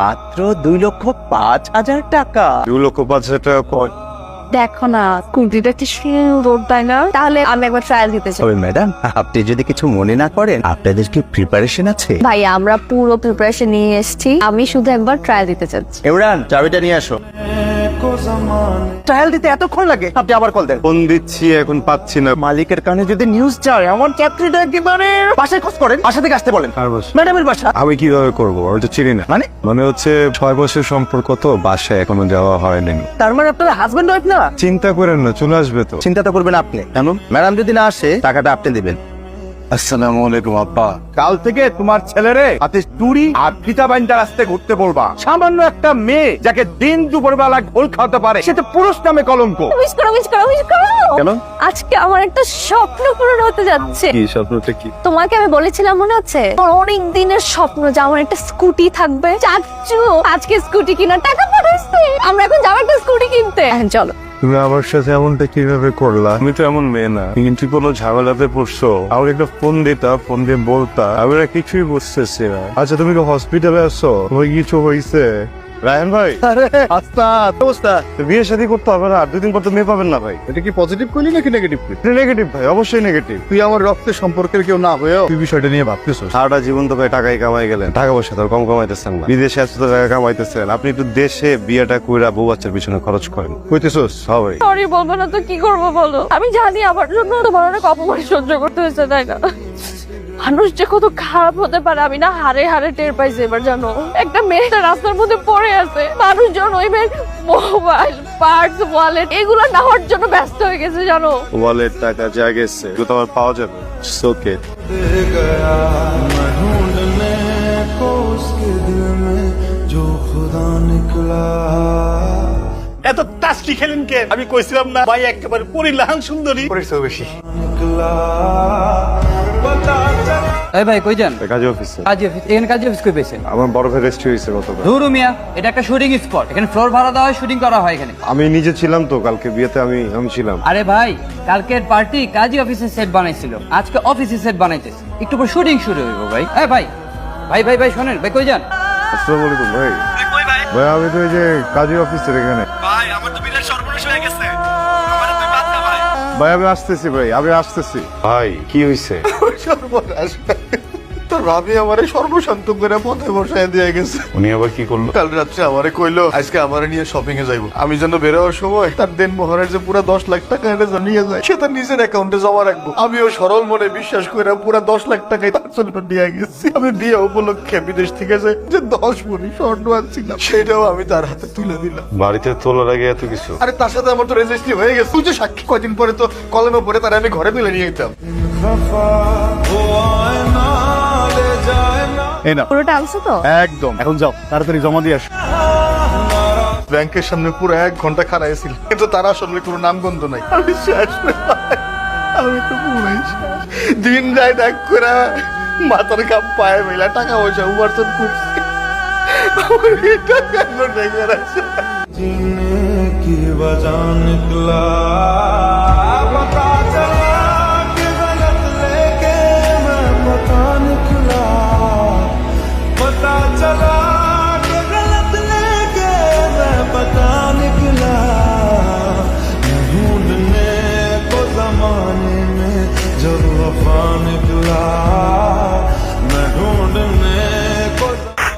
মাত্র দুই লক্ষ পাঁচ হাজার টাকা। দু লক্ষ পাঁচ হাজার টাকা কয়? দেখো না কুর্তিটা কি সুন্দর তাই না? তাহলে আমি একবার ট্রায়াল দিতে চাই। তবে ম্যাডাম আপনি যদি কিছু মনে না করেন আপনাদের কি প্রিপারেশন আছে? ভাই আমরা পুরো প্রিপারেশন নিয়ে এসেছি। আমি শুধু একবার ট্রায়াল দিতে চাচ্ছি। ইমরান চাবিটা নিয়ে আসো। ট্রায়াল দিতে এতক্ষণ লাগে? আপনি আবার কল দেন। ফোন দিচ্ছি এখন পাচ্ছি না। মালিকের কানে যদি নিউজ চায় আমার চাকরিটা একেবারে বাসায় খোঁজ করেন বাসা থেকে আসতে বলেন। কার বাসা? ম্যাডামের বাসা। আমি কীভাবে করব? আমি তো চিনি না। মানে? মানে হচ্ছে ছয় বছর সম্পর্ক তো বাসায় এখনও যাওয়া হয়নি। তার মানে আপনার হাজবেন্ড ওয়াইফ না? চিন্তা করেন না চলে আসবে তো। চিন্তা তো করবেন আপনি। কেন? ম্যাডাম যদি না আসে টাকাটা আপনি দিবেন। আসসালামু আলাইকুম আব্বা। কাল থেকে তোমার ছেলেরে হাতে চুরি আর ফিতা বাইন্দা রাস্তায় ঘুরতে বলবা। সামান্য একটা মেয়ে যাকে দিন দুপুর ঘোল খাওয়াতে পারে সেটা পুরুষ নামে কলঙ্ক। উইশ করো উইশ করো উইশ করো। কেন? আজকে আমার একটা স্বপ্ন পূরণ হতে যাচ্ছে। কি স্বপ্নটা কি? তোমাকে আমি বলেছিলাম মনে হচ্ছে আমার অনেক দিনের স্বপ্ন যে আমার একটা স্কুটি থাকবে। চাচ্ছু আজকে স্কুটি কেনার টাকা পাঠাইছে। আমরা এখন যাব একটা স্কুটি কিনতে। হ্যাঁ, চলো। তুমি আমার সাথে এমনটা কীভাবে করলা? তুমি তো এমন মেয়ে না। কিন্তু কোনো ঝামেলাতে পড়ছো? আমাকে একটা ফোন দিতা, ফোন দিয়ে বলতা। আমি কিছুই বুঝতেছি না। আচ্ছা তুমি কি হসপিটালে আসো তোমার কিছু হয়েছে রায়ন ভাই? আরে আস্তাদ। অবস্থা? তো বিয়ে শাদী করতে হবে না আর দুই দিন পর তো মেয়ে পাবেন না ভাই। এটা কি পজিটিভ করলি নাকি নেগেটিভ করলি নেগেটিভ ভাই অবশ্যই নেগেটিভ তুই আমার রক্তের সম্পর্কের কেউ না হয়েও। তুই বিষয়টা নিয়ে ভাবতেছিস? সারাটা জীবন তো ভাই টাকাই কামাই গেলেন। টাকা পয়সা তো কম কামাইতেছেন না। বিদেশে এত টাকা কামাইতেছেন। আপনি একটু দেশে বিয়েটা কইরা বউ বাচ্চার পিছনে খরচ করেন। কইতেছোস? হ্যাঁ ভাই। সরি বলব না তো কি করব বলো? আমি জানি আমার জন্য তোমার অনেক অপমান সহ্য করতে হয়েছে তাই না? মানুষ যে কত খারাপ হতে পারে আমি না হারে হারে টের পাইছি এবার জানো। একটা মেয়েটা রাস্তার মধ্যে পড়ে আছে। মানুষজন ওই মেয়ের মোবাইল পার্টস ওয়ালেট এগুলো নেওয়ার জন্য ব্যস্ত হয়ে গেছে জানো। ওয়ালেট টাকা যা গেছে তো আমার পাওয়া যাবে। ওকে এত টাস্কি খেলেন কে? আমি কইছিলাম না ভাই একেবারে পরিলাহান সুন্দরী। পরিশ্রম বেশি। এই ভাই কই যান? কাজে অফিসে। কাজী অফিস এখানে কাজী অফিস কই পেয়েছেন? আমার বড় ভাই রেস্ট হয়েছে গতবার ধুরু মিয়া এটা একটা শুটিং স্পট এখানে ফ্লোর ভাড়া দেওয়া হয় শুটিং করা হয় এখানে। আমি নিজে ছিলাম তো কালকে বিয়েতে আমি আমি ছিলাম। আরে ভাই কালকের পার্টি কাজী অফিসের সেট বানাইছিল আজকে অফিসের সেট বানাইতেছে। একটু পর শুটিং শুরু হইব ভাই। এই ভাই ভাই ভাই ভাই শোনেন ভাই কই যান? আসসালামু আলাইকুম ভাই। ভাই আমি তো এই যে কাজী অফিসের এখানে। ভাই আমার তো বিরাট ভাই আমি আসতেছি ভাই আমি আসতেছি। ভাই কি হয়েছে সর্বনাশ। তোর ভাবি আমারে সর্বশান্ত করে পথে বসায় দিয়ে গেছে। উনি আবার কি করল? কাল রাত্রে আমারে কইলো আজকে আমারে নিয়ে শপিং এ যাইবো। আমি যেন সময় তার দেন মোহরের যে পুরো দশ লাখ টাকা এটা নিয়ে যায় সে তার নিজের অ্যাকাউন্টে জমা রাখব। আমিও সরল মনে বিশ্বাস করে পুরো দশ লাখ টাকাই তার জন্য নিয়ে গেছি। আমি বিয়ে উপলক্ষে বিদেশ থেকে যে যে দশ ভরি স্বর্ণ আনছিলাম সেটাও আমি তার হাতে তুলে দিলাম। বাড়িতে তোলার আগে এত কিছু? আরে তার সাথে আমার তো রেজিস্ট্রি হয়ে গেছে। তুই যে সাক্ষী কয়দিন পরে তো কলমে পরে তার আমি ঘরে তুলে নিয়ে যেতাম। এই না পুরোটা আনছো তো? একদম। এখন যাও তাড়াতাড়ি জমা দিয়ে আসো। ব্যাংকের সামনে পুরো এক ঘণ্টা খাড়াই ছিল কিন্তু তার আসলে কোনো নামগন্ধ নাই। আমি শেষ আমি তো পুরাই দিন যায় ডাক করে মাথার কাপ পায়ে মেলা টাকা পয়সা উপার্জন করছি। আমার এই।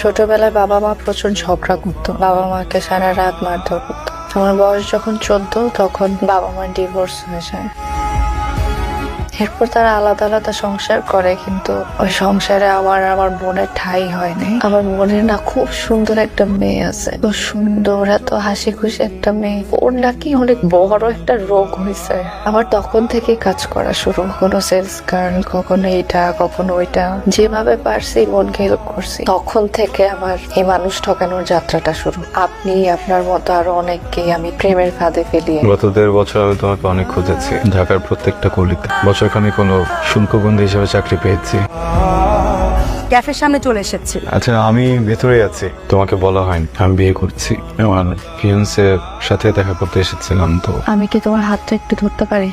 ছোটবেলায় বাবা মা প্রচুর ঝগড়া করতো। বাবা মাকে সারা রাত মারধর করতো। আমার বয়স যখন চোদ্দ, তখন বাবা মার ডিভোর্স হয়ে যায়। এরপর তারা আলাদা আলাদা সংসার করে, কিন্তু ওই সংসারে আমার আমার বোনের ঠাই হয়নি। আমার বোনের না খুব সুন্দর একটা মেয়ে আছে। তো সুন্দর, এত হাসি খুশি একটা মেয়ে। ওর নাকি অনেক বড় একটা রোগ হয়েছে। আমার তখন থেকে কাজ করা শুরু। কখনো সেলস গার্ল কখনো এটা কখনো ওইটা। যেভাবে পারছি, বোনকে হেল্প করছি। তখন থেকে আমার এই মানুষ ঠকানোর যাত্রাটা শুরু। আপনি, আপনার মতো আরও অনেককেই আমি প্রেমের ফাঁদে ফেলিয়ে গত দেড় বছর আমি তোমাকে অনেক খুঁজেছি, ঢাকার প্রত্যেকটা গলিতে। বছরখানি কোনো শুল্কবন্দি হিসেবে চাকরি পেয়েছি। ক্যাফের সামনে চলে এসেছি আচ্ছা আমি ভেতরে আছি। তোমাকে বলা হয়নি আমি বিয়ে করছি। আমার ফিয়ান্সের সাথে দেখা করতে এসেছিলাম তো। আমি কি তোমার হাতটা একটু ধরতে পারি?